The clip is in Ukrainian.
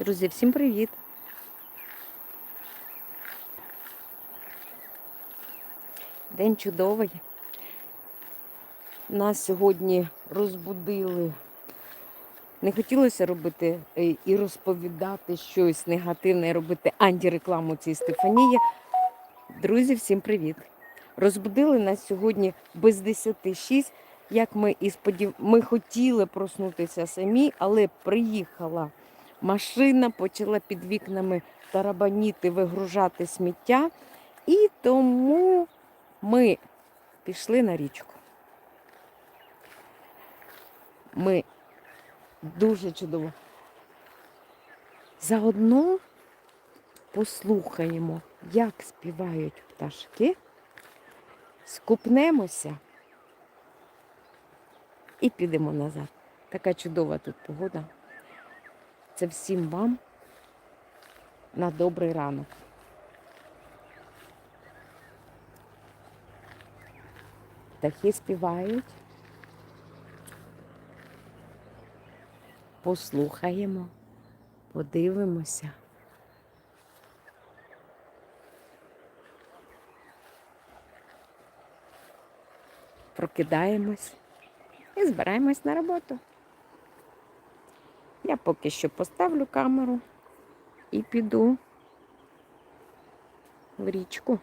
Друзі, всім привіт! День чудовий. Нас сьогодні розбудили. Не хотілося робити е, і розповідати щось негативне, робити антирекламу цій Стефанії. Друзі, всім привіт! Розбудили нас сьогодні без 10.06, як ми і сподів... Ми хотіли проснутися самі, але приїхала машина, почала під вікнами тарабаніти, вигружати сміття. І тому ми пішли на річку. Ми дуже чудово. Заодно послухаємо, як співають пташки, скупнемося і підемо назад. Така чудова тут погода. Це всім вам на добрий ранок. Птахи співають. Послухаємо, подивимося. Прокидаємось і збираємось на роботу. Я поки що поставлю камеру і піду в річку.